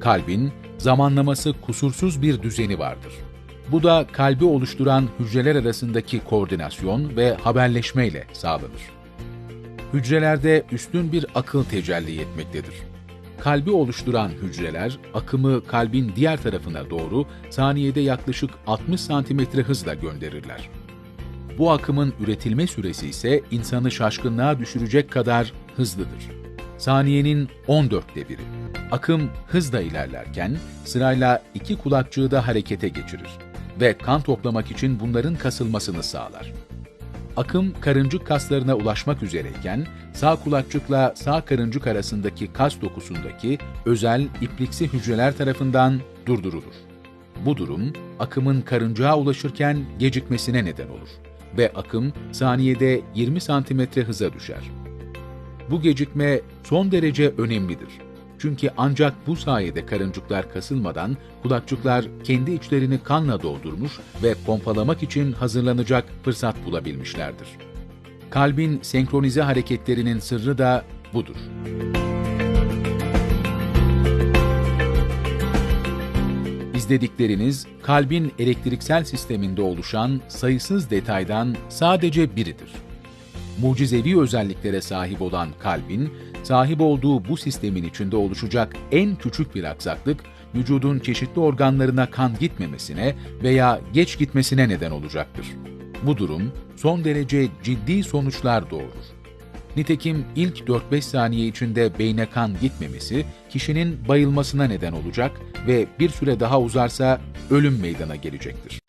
Kalbin zamanlaması kusursuz bir düzeni vardır. Bu da kalbi oluşturan hücreler arasındaki koordinasyon ve haberleşmeyle sağlanır. Hücrelerde üstün bir akıl tecelli etmektedir. Kalbi oluşturan hücreler akımı kalbin diğer tarafına doğru saniyede yaklaşık 60 santimetre hızla gönderirler. Bu akımın üretilme süresi ise insanı şaşkınlığa düşürecek kadar hızlıdır. Saniyenin 14'te biri. Akım hızla ilerlerken sırayla iki kulakçığı da harekete geçirir ve kan toplamak için bunların kasılmasını sağlar. Akım karıncık kaslarına ulaşmak üzereyken sağ kulakçıkla sağ karıncık arasındaki kas dokusundaki özel ipliksi hücreler tarafından durdurulur. Bu durum akımın karıncığa ulaşırken gecikmesine neden olur ve akım saniyede 20 santimetre hıza düşer. Bu gecikme son derece önemlidir. Çünkü ancak bu sayede karıncıklar kasılmadan kulakçıklar kendi içlerini kanla doldurmuş ve pompalamak için hazırlanacak fırsat bulabilmişlerdir. Kalbin senkronize hareketlerinin sırrı da budur. İzledikleriniz kalbin elektriksel sisteminde oluşan sayısız detaydan sadece biridir mucizevi özelliklere sahip olan kalbin, sahip olduğu bu sistemin içinde oluşacak en küçük bir aksaklık, vücudun çeşitli organlarına kan gitmemesine veya geç gitmesine neden olacaktır. Bu durum son derece ciddi sonuçlar doğurur. Nitekim ilk 4-5 saniye içinde beyne kan gitmemesi kişinin bayılmasına neden olacak ve bir süre daha uzarsa ölüm meydana gelecektir.